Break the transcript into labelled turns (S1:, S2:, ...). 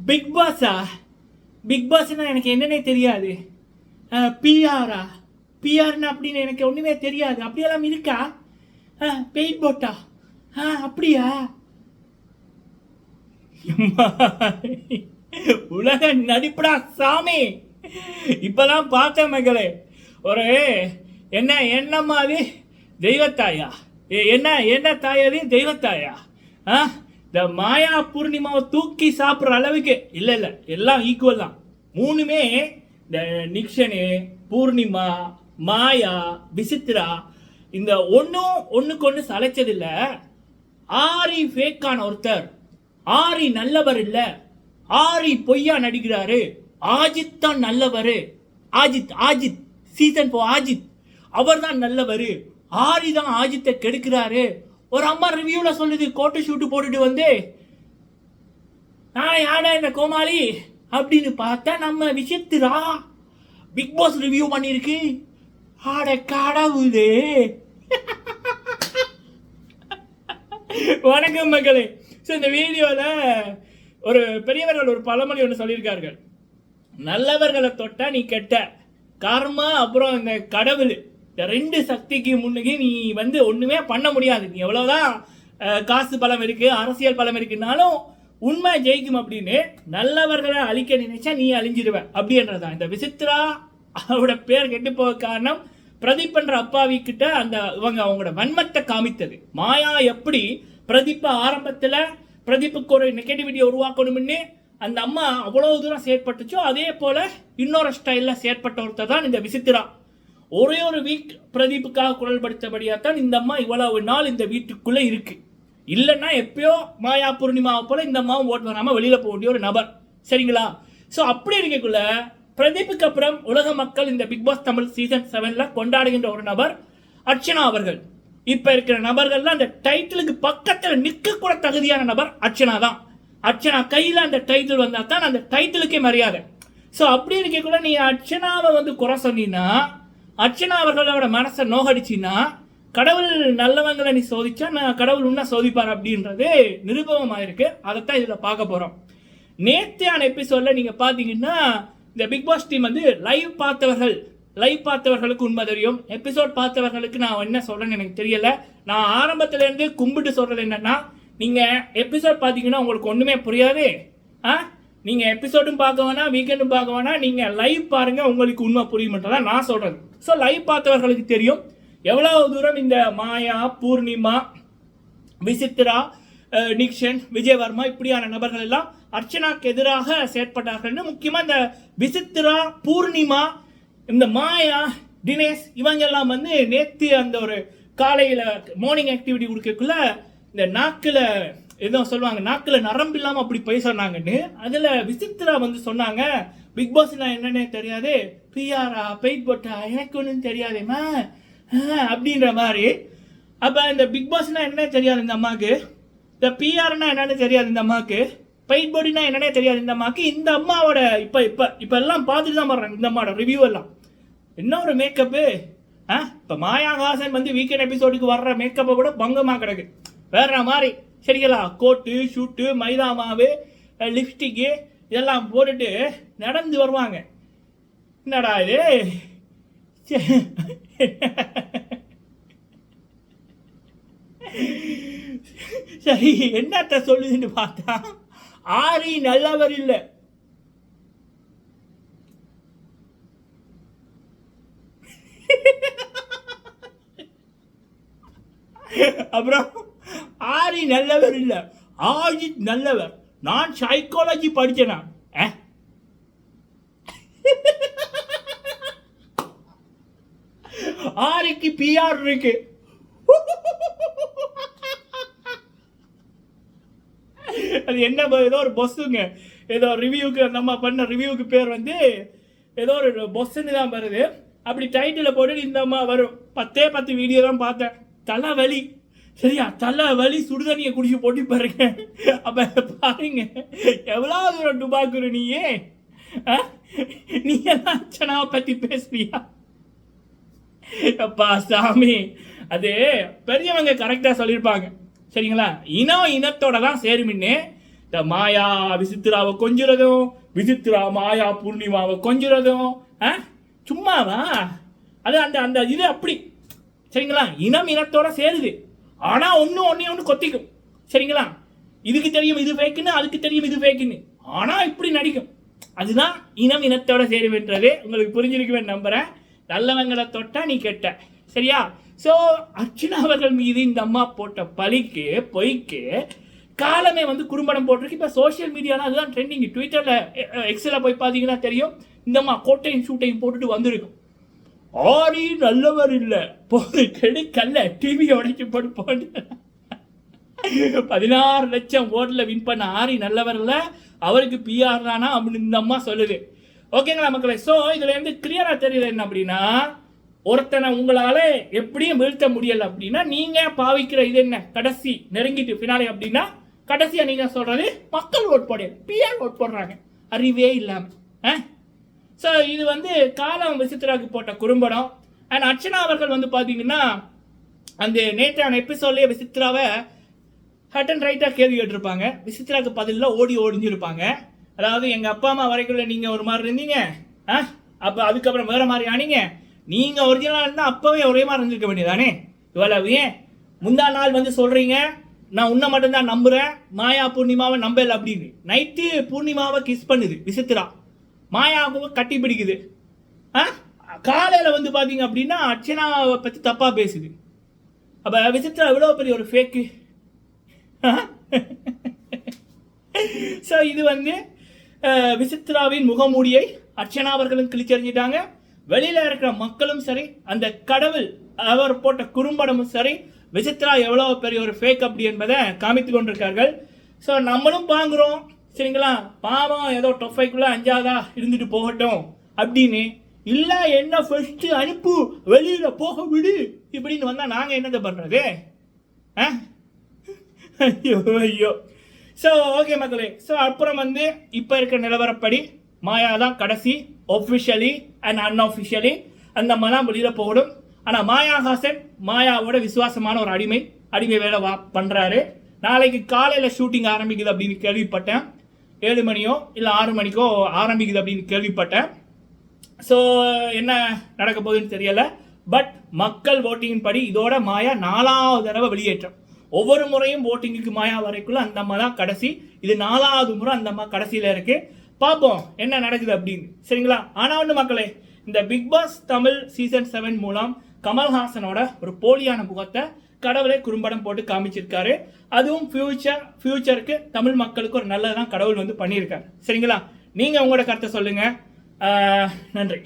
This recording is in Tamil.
S1: பிக் பாஸா பிக் பாஸ்னா எனக்கு என்னன்னே தெரியாது. பிஆரா பிஆர்னா அப்படின்னு எனக்கு ஒன்றுமே தெரியாது. அப்படியெல்லாம் இருக்கா? பெயிட் போட்டா ஆ அப்படியா? உலக நடிப்படா சாமி. இப்பதான் பார்த்தேன் மகளே ஒரு என்ன என்னம்மா அது? தெய்வத்தாயா? ஏ, என்ன என்ன தாயது தெய்வத்தாயா? ஆ? இந்த மாயா பூர்ணிமாவை தூக்கி சாப்பிட்ற அளவுக்கு இல்லை இல்லை எல்லாம் ஈக்குவல் தான். மூணுமே இந்த நிக்ஷனு பூர்ணிமா மாயா விசித்ரா இந்த ஒன்றும் ஒன்றுக்கு ஒன்று சளைச்சதில்லை. ஆரி ஃபேக்கான ஒருத்தர் ஆரி நல்லவர் இல்லை ஆரி பொய்யா நடிக்கிறாரு ஆஜித் தான் நல்லவர் ஆஜித் ஆஜித் சீசன் போ ஆஜித் அவர் தான் நல்லவர் ஆரி தான் ஆஜித்தை கெடுக்கிறாரு ஒரு அம்மா ரிவ்யூவில் சொல்லுது கோட்டு ஷூட்டு போட்டுட்டு வந்து நான் யாடா இந்த கோமாளி? அப்படின்னு பார்த்தா நம்ம விஷயத்துரா பிக் பாஸ் ரிவ்யூ பண்ணியிருக்கு ஆட கடவுளே. வணக்கம் மக்களே. ஸோ இந்த வீடியோவில் ஒரு பெரியவர்கள் ஒரு பழமொழி ஒன்று சொல்லியிருக்கார்கள். நல்லவர்களை தொட்டா நீ கெட்ட. கர்மா அப்புறம் இந்த கடவுள். இந்த ரெண்டு சக்திக்கு முன்னுக்கு நீ வந்து ஒன்றுமே பண்ண முடியாது. நீ எவ்வளோதான் காசு பலம் இருக்குது அரசியல் பலம் இருக்குனாலும் உண்மை ஜெயிக்கும் அப்படின்னு நல்லவர்களை அழிக்க நினைச்சா நீ அழிஞ்சிருவ அப்படின்றதான் இந்த விசித்ரா அவரோட பேர் கெட்டு போக காரணம் பிரதீப் என்ற அப்பாவி கிட்ட அந்த இவங்க அவங்களோட வன்மத்தை காமித்தது. மாயா எப்படி பிரதீப் ஆரம்பத்தில் பிரதீப்புக்கு ஒரு நெகட்டிவிட்டியை உருவாக்கணும்னு அந்த அம்மா அவ்வளோ தூரம் செயற்பட்டுச்சோ அதே போல் இன்னொரு ஸ்டைலில் செயற்பட்ட ஒருத்தர் தான் இந்த விசித்திரா ஒரே ஒரு வீக் பிரதீப்புக்காக குரல் படுத்தபடியாக தான் இந்த அம்மா இவ்வளவு நாள் இந்த வீட்டுக்குள்ளே இருக்கு. இல்லைன்னா எப்பயோ மாயா பூர்ணிமாவை போல இந்த அம்மாவும் ஓட்டு வராமல் வெளியில் போக வேண்டிய ஒரு நபர். சரிங்களா? ஸோ அப்படி இருக்கக்குள்ள பிரதீப்புக்கு அப்புறம் உலக மக்கள் இந்த பிக் பாஸ் தமிழ் சீசன் செவனில் கொண்டாடுகின்ற ஒரு நபர் அர்ச்சனா அவர்கள். இப்போ இருக்கிற நபர்கள்லாம் அந்த டைட்டிலுக்கு பக்கத்தில் நிற்கக்கூட தகுதியான நபர் அர்ச்சனா தான். அர்ச்சனா கையில் அந்த டைட்டில் வந்தால் தான் அந்த டைட்டிலுக்கே மரியாதை. ஸோ அப்படி இருக்கக்குள்ள நீ அர்ச்சனாவை வந்து குறை சொன்னீங்கன்னா அர்ச்சனா அவர்களோட மனசை நோகடிச்சின்னா கடவுள் நல்லவங்களை நீ சோதிச்சா நான் கடவுள் உன்ன சோதிப்பார் அப்படின்றது நிருபவமாயிருக்கு அதைத்தான் இதில் பார்க்க போகிறோம் நேத்தியான எபிசோட்ல நீங்கள் பார்த்தீங்கன்னா இந்த பிக் பாஸ் டீம் வந்து லைவ் பார்த்தவர்கள் லைவ் பார்த்தவர்களுக்கு உண்மை தெரியும். எபிசோட் பார்த்தவர்களுக்கு நான் என்ன சொல்கிறேன்னு எனக்கு தெரியல. நான் ஆரம்பத்துலேருந்து கும்பிட்டு சொல்கிறது என்னென்னா நீங்கள் எபிசோட் பார்த்தீங்கன்னா உங்களுக்கு ஒன்றுமே புரியாது. ஆ? நீங்க எபிசோடும் பார்க்க வேணாம் வீக்கெண்டும் பார்க்க வேணாம். நீங்க லைவ் பாருங்க உங்களுக்கு உண்மை புரியுமன்றதான் நான் சொல்கிறது ஸோ லைவ் பார்த்தவர்களுக்கு தெரியும். எவ்வளவு தூரம் இந்த மாயா பூர்ணிமா விசித்ரா நிக்ஷன் விஜயவர்மா இப்படியான நபர்கள் எல்லாம் அர்ச்சனாக்கு எதிராக செயற்பட்டார்கள்னு முக்கியமாக இந்த விசித்ரா பூர்ணிமா இந்த மாயா தினேஷ் இவங்கெல்லாம் வந்து நேற்று அந்த ஒரு காலையில் மார்னிங் ஆக்டிவிட்டி கொடுக்கக்குள்ள இந்த நாக்கில் ஏதோ சொல்லுவாங்க நாக்கில் நரம்பு இல்லாமல் அப்படி போய் சொன்னாங்கன்னு. அதில் விசித்ரா வந்து சொன்னாங்க பிக் பாஸ்னா என்னன்னே தெரியாது பிஆரா பெயிட் போட்டா எனக்கு ஒன்றும் தெரியாதேம்மா. அப்படின்ற மாதிரி. அப்போ இந்த பிக் பாஸ்னா என்ன தெரியாது இந்த அம்மாவுக்கு இந்த பிஆர்னா என்னன்னு தெரியாது இந்த அம்மாவுக்கு பெயிட் பாடினா என்னன்னே தெரியாது இந்த அம்மாவுக்கு இந்த அம்மாவோட இப்போ இப்போ இப்போ எல்லாம் பார்த்துட்டு தான் வர்றாங்க இந்த அம்மாவோட ரிவ்யூ எல்லாம். என்ன ஒரு மேக்கப்பு ஆ இப்போ மாயாகாசன் வந்து வீக்கெண்ட் எபிசோடுக்கு வர்ற மேக்கப்பை கூட பங்கமாக கிடக்கு. வேற மாதிரி. சரிங்களா? கோட்டு ஷூட்டு மைதா மாவு லிப்ஸ்டிக்கு இதெல்லாம் போட்டுட்டு நடந்து வருவாங்க. என்னடா இது? சரி என்னத்த சொல்லுதுன்னு பார்த்தா ஆரி நல்லவர் இல்லை. அப்புறம்? ஆரி நல்லவர் இல்ல. ஆஜித் நல்லவர். நான் சைக்காலஜி படிச்சேனா? அஹ்? ஆரிக்கு பிஆர் இருக்கு. அது என்ன ஏதோ ஒரு பொஸ்ஸுங்க ஏதோ ரிவ்யூக்கு நம்ம பண்ண ரிவ்யூக்கு பேர் வந்து ஏதோ ஒரு பொஸ்ஸுன்னு தான் வருது. அப்படி டைட்டில் போட்டு இந்த அம்மா வரும். பத்தே பத்து வீடியோ தான் பார்த்தேன். தலை வலி சரியா? தலை வலி சுடுதண்ணியை குடிச்சு போட்டு பாருங்க. அப்ப பாருங்க எவ்வளோ தூரம் டுபாக்குரு நீயே? நீ எல்லாம் சனாவை பற்றி பேசுறியா அப்பா சாமி. அது பெரியவங்க கரெக்டாக சொல்லியிருப்பாங்க. சரிங்களா? இனம் இனத்தோட தான் சேருமின்னு இந்த மாயா விசித்திராவை கொஞ்சுறதும் விசித்ரா மாயா பூர்ணிமாவை கொஞ்சுறதும் ஆ? சும்மாவா? அது அந்த அந்த இது அப்படி. சரிங்களா? இனம் இனத்தோட சேருது. ஆனால் ஒன்று ஒன்றே ஒன்று கொத்திக்கும். சரிங்களா? இதுக்கு தெரியும் இது ஃபேக்குன்னு அதுக்கு தெரியும் இது ஃபேக்குன்னு ஆனால் இப்படி நடிக்கும். அதுதான் இனம் இனத்தோட சேருவென்றது. உங்களுக்கு புரிஞ்சிருக்குவேன் நம்புறேன். நல்லவங்களை தொட்டா நீ கெட்ட. சரியா? ஸோ அர்ச்சனா அவர்கள் மீது இந்த அம்மா போட்ட பழிக்கு பொய்க்கு காலமே வந்து குறும்படம் போட்டிருக்கு. இப்போ சோஷியல் மீடியாவில் அதுதான் ட்ரெண்டிங் ட்விட்டரில் எக்ஸில் போய் பார்த்தீங்கன்னா தெரியும். இந்தம்மா கோட்டையும் ஷூட்டையும் போட்டுட்டு வந்திருக்கும். ஆரி நல்லவர் இல்லை. போது கெடுக்கல்ல டிவி உடைச்சு போட்டு போட்டு பதினாறு லட்சம் ஓட்டில் வின் பண்ண ஆரி நல்லவர் இல்லை. அவருக்கு பிஆர் தானா? அப்படின்னு இந்த அம்மா சொல்லுது. ஓகேங்களா மக்களே? ஸோ இதுல இருந்து கிளியரா தெரியுது என்ன அப்படின்னா ஒருத்தனை உங்களால எப்படியும் வீழ்த்த முடியல அப்படின்னா நீங்க பாவிக்கிற இது என்ன? கடைசி நெருங்கிட்டு பின்னாலே அப்படின்னா கடைசியா நீங்க சொல்றது மக்கள் ஓட் போட பிஆர் ஓட் போடுறாங்க. அறிவே இல்லாம. ஆ? ஸோ இது வந்து காலம் விசித்ராக்கு போட்ட குறும்படம். அண்ட் அர்ச்சனா அவர்கள் வந்து பார்த்தீங்கன்னா அந்த நேற்றான எபிசோட்லேயே விசித்ராவை ஹட் அண்ட் ரைட்டாக கேள்வி கேட்டிருப்பாங்க. விசித்ராக்கு பதிலில் ஓடி ஒடிஞ்சிருப்பாங்க. அதாவது எங்கள் அப்பா அம்மா வரைக்குள்ள நீங்கள் ஒரு மாதிரி இருந்தீங்க. ஆ? அப்போ அதுக்கப்புறம் வேறு மாதிரி ஆனீங்க. நீங்கள் ஒரிஜினலாக இருந்தால் அப்போவே ஒரே மாதிரி இருந்திருக்க வேண்டியதானே இவ்வளவு ஏன்? முந்தா நாள் வந்து சொல்கிறீங்க நான் உன்னை மட்டும்தான் நம்புகிறேன் மாயா பூர்ணிமாவை நம்பல அப்படின்னு. நைட்டு பூர்ணிமாவை கிஸ் பண்ணுது விசித்ரா மாயாவும் கட்டி பிடிக்குது. ஆ? காலையில் வந்து பார்த்தீங்க அப்படின்னா அர்ச்சனாவை பற்றி தப்பாக பேசுது. அப்போ விசித்ரா எவ்வளோ பெரிய ஒரு ஃபேக்கு ஸோ இது வந்து விசித்ராவின் முகமூடியை அர்ச்சனா அவர்களும் கிழிச்சறிஞ்சிட்டாங்க. வெளியில் இருக்கிற மக்களும் சரி அந்த கடவுள் அவர் போட்ட குறும்படமும் சரி விசித்ரா எவ்வளோ பெரிய ஒரு ஃபேக் அப்படி என்பதை காமித்து கொண்டிருக்கார்கள். ஸோ நம்மளும் பாங்குறோம் சரிங்களா? பாவம் ஏதோ டொஃபைக்குள்ளே அஞ்சாவதா இருந்துட்டு போகட்டும். அப்படின்னு இல்லை என்ன ஃபஸ்ட்டு அனுப்பு வெளியில் போக விடு இப்படின்னு வந்தால் நாங்கள் என்னது பண்ணுறது ஆ? ஐயோ ஐயோ. ஸோ ஓகே மக்களே. ஸோ அப்புறம் வந்து இப்போ இருக்கிற நிலவரப்படி மாயா தான் கடைசி ஒஃபிஷியலி அண்ட் அன்அஃபிஷியலி அந்த மலாம் வெளியில் போகணும். ஆனால் மாயா ஹாசன் மாயாவோட விசுவாசமான ஒரு அடிமை அடிமை வேலை வா பண்ணுறாரு நாளைக்கு காலையில் ஷூட்டிங் ஆரம்பிக்குது அப்படின்னு கேள்விப்பட்டேன். ஏழு மணியோ இல்லை ஆறு மணிக்கோ ஆரம்பிக்குது அப்படின்னு கேள்விப்பட்டேன். ஸோ என்ன நடக்க போகுதுன்னு தெரியலை. பட் மக்கள் ஓட்டிங்கின் படி இதோட மாயா நாலாவது தடவை வெளியேற்றம். ஒவ்வொரு முறையும் ஓட்டிங்குக்கு மாயா வரைக்குள்ள அந்த அம்மா தான் கடைசி. இது நாலாவது முறை அந்த அம்மா கடைசியில் இருக்கு. பார்ப்போம் என்ன நடக்குது அப்படின்னு. சரிங்களா? ஆனால் ஒன்று மக்களே இந்த Bigg Boss Tamil season seven மூலம் கமல்ஹாசனோட ஒரு போலியான முகத்தை கடவுளே குறும்படம் போட்டு காமிச்சிருக்காரு. அதுவும் ஃபியூச்சர் ஃபியூச்சருக்கு தமிழ் மக்களுக்கு ஒரு நல்லதான் கடவுள் வந்து பண்ணியிருக்காரு. சரிங்களா? நீங்கள் உங்களோட கருத்தை சொல்லுங்கள் நன்றி.